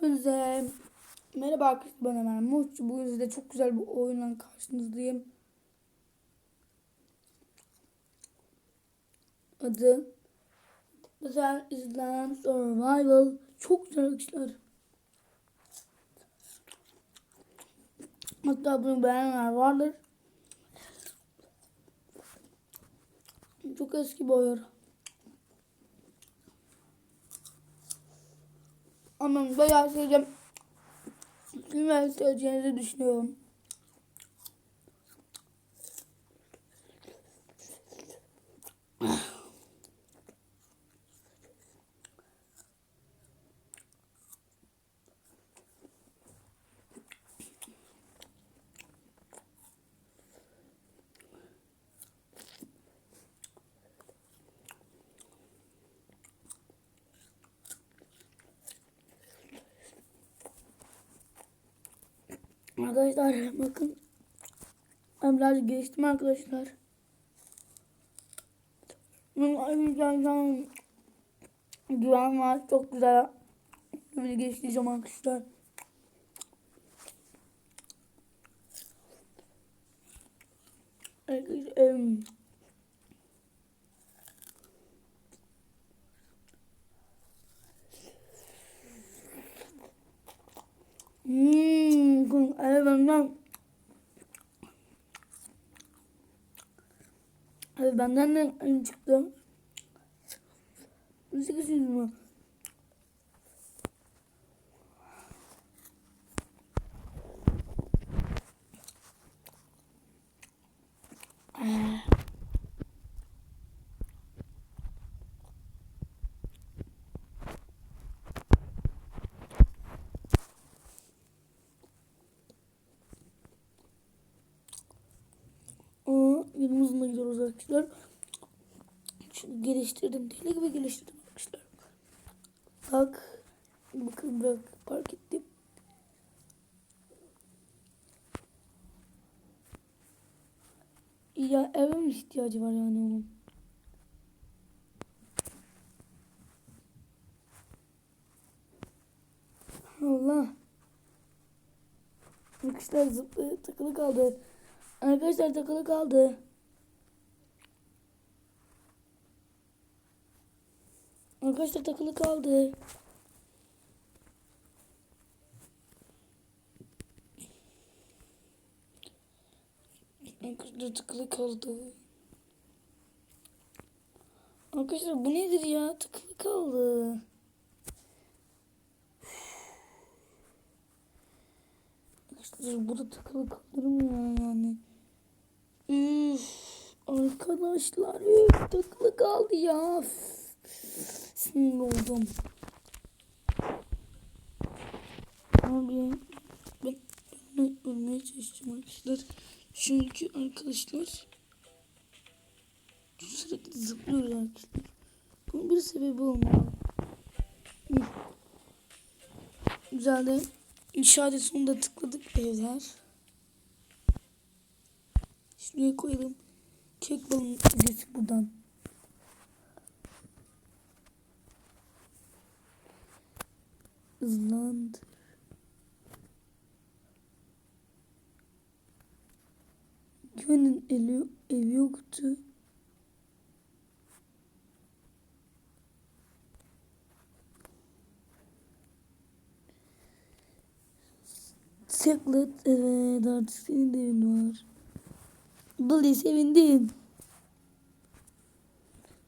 Hepinize merhaba arkadaşlar ben Ömer Muç. Bugün size çok güzel bir oyunla karşınızdayım. Adı Güzel izlenen Survival. Çok güzel arkadaşlar. Hatta bunu beğenenler vardır. Çok eski bir oyun. Ama bayağı seveceğim. Bilmem seveceğinizi düşünüyorum. Arkadaşlar bakın. Ben biraz geçtim arkadaşlar. Güven var. Çok güzel. Böyle arkadaşlar. Arkadaşlar. em, Hmm, evet benden Evet benden de çıktı. 800 mü? Arkadaşlar. Şunu geliştirdim. Deli gibi geliştirdim arkadaşlar. Bak. Bakın bırak. Park ettim. Ya eve mi ihtiyacı var yani onun? Allah. Arkadaşlar zıplı takılı kaldı. Arkadaşlar takılı kaldı. Arkadaşlar takılı kaldı. Arkadaşlar takılı kaldı. Arkadaşlar bu nedir ya? Takılı kaldı. Arkadaşlar burada takılı kalır mı ya yani? Üf, arkadaşlar üf, takılı kaldı ya. Üf, Sinir oldum. Abi ben ölme- ölmeye çalışacağım arkadaşlar. Çünkü arkadaşlar sürekli zıplıyoruz arkadaşlar. Bunun bir sebebi olmalı. Güzel de işaret sonunda tıkladık evler. Şuraya koyalım. Kek balon videosu buradan. Hızlandı. Güvenin eli, evi yoktu. Secret evet artık senin de evin var. Dolayı sevindin.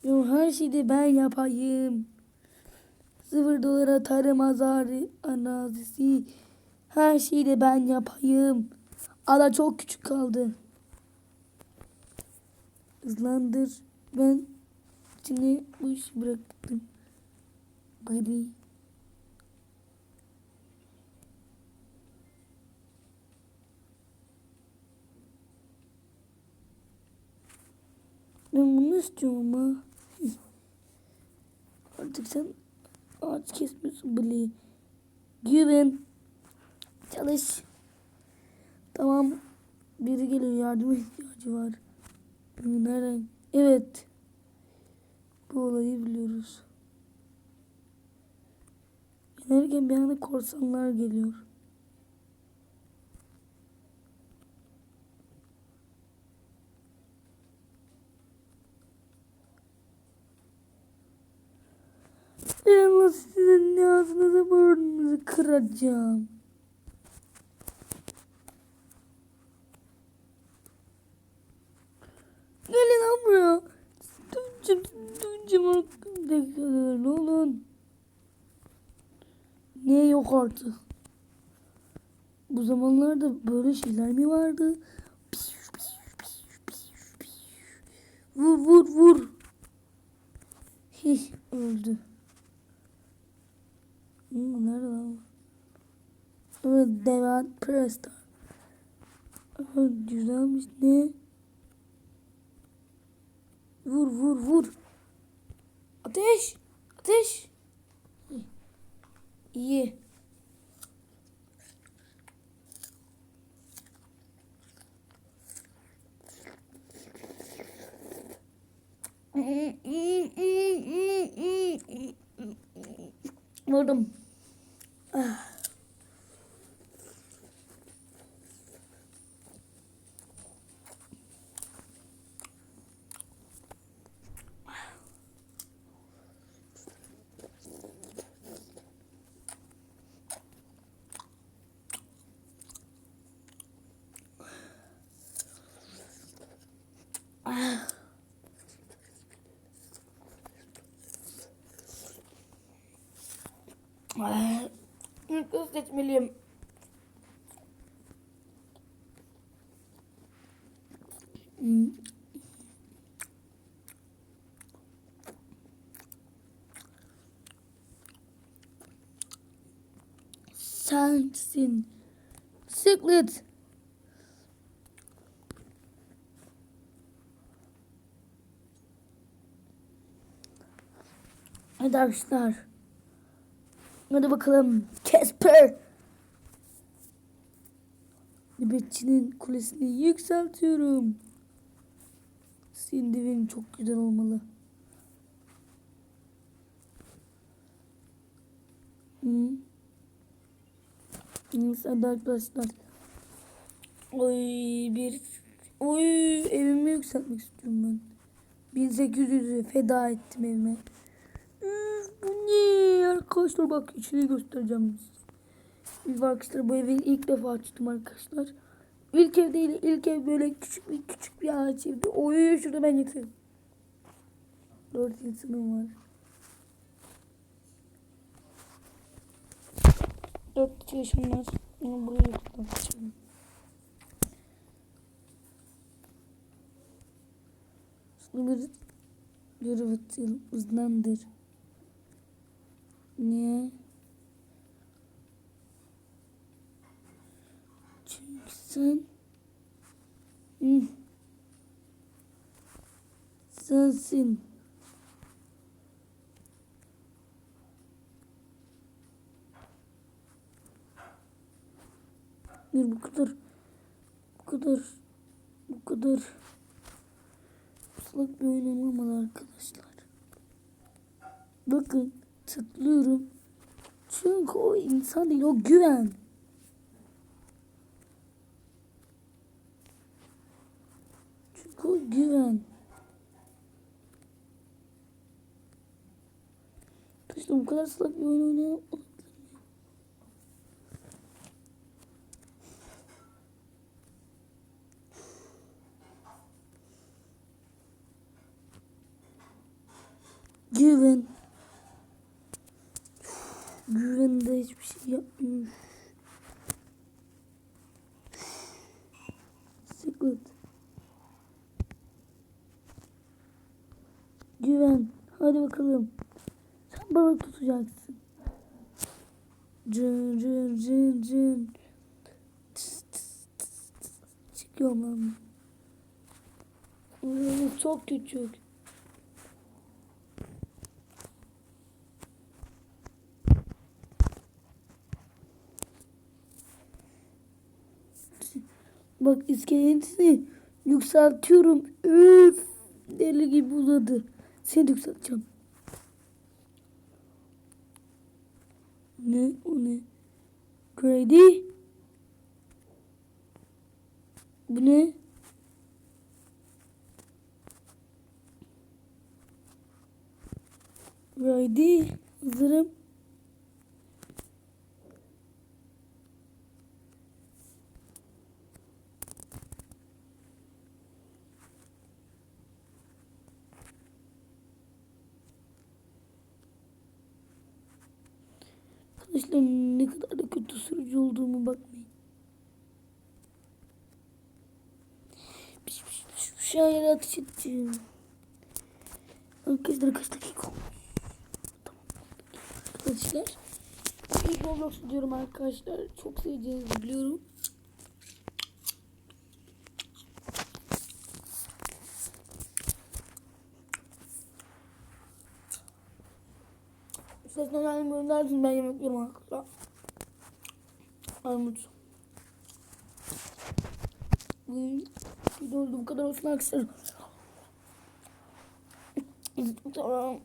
Yo her şeyi de ben yapayım. Sıfır dolar atarım azarı anazisi. Her şeyi de ben yapayım. Ada çok küçük kaldı. Hızlandır. Ben içine bu işi bıraktım. Gri. Ben bunu istiyorum ama. Artık sen ağaç kesmiyorsun bile. Güven. Çalış. Tamam. Biri geliyor yardıma ihtiyacı var. Nereden? Evet. Bu olayı biliyoruz. Derken bir anda korsanlar geliyor. Burnunuzu kıracağım. Gelin lan buraya. Döneceğim, döneceğim. Ne olun? Niye yok artık? Bu zamanlarda böyle şeyler mi vardı? Vur vur vur. Hih öldü. Hmm, nerede lan? Devan Prestar. Evet, güzelmiş ne? Vur vur vur. Ateş. Ateş. İyi. Vurdum. Kız seçmeliyim. Hmm. Sensin. Secret. Hadi arkadaşlar. Hadi bakalım. Casper. Nöbetçinin kulesini yükseltiyorum. Sindivin çok güzel olmalı. Hı. Neyse arkadaşlar. Oy bir oy evimi yükseltmek istiyorum ben. 1800'ü feda ettim evime. Bu ne arkadaşlar bak içini göstereceğim size. Arkadaşlar bu evi ilk defa açtım arkadaşlar. İlk ev değil ilk ev böyle küçük bir küçük bir ağaç evdi. Oy şurada ben yatırım. Dört insanım var. Dört yaşım var. Onu buraya kapatacağım. Sınır görev atayım. Niye? Çünkü sen Hı. sensin. Bir bu kadar bu kadar bu kadar ıslak bir oyun olmamalı arkadaşlar. Bakın tıklıyorum. Çünkü o insan değil o güven. Çünkü o güven. İşte bu kadar ıslak bir oyun oynayamam. Güven. Güven de hiçbir şey yapmıyor. Secret. Güven. Hadi bakalım. Sen balık tutacaksın. Cın cın cın cın. Çıkıyorum Çok küçük. Bak iskeletini yükseltiyorum. Üf, deli gibi uzadı. Seni yükselteceğim. Ne? O ne? Grady? Bu ne? Grady. Hazırım. Arkadaşlar ne kadar da kötü sürücü olduğumu bakmayın. Piş piş piş piş hayır ateş edeceğim. Arkadaşlar kaç dakika olmuş? Tamam. Arkadaşlar. Roblox diyorum arkadaşlar. Çok seveceğinizi biliyorum. Seslen halim göndersin ben yemek yiyorum arkadaşlar. Armut. Bugün video bu kadar olsun arkadaşlar. Sonra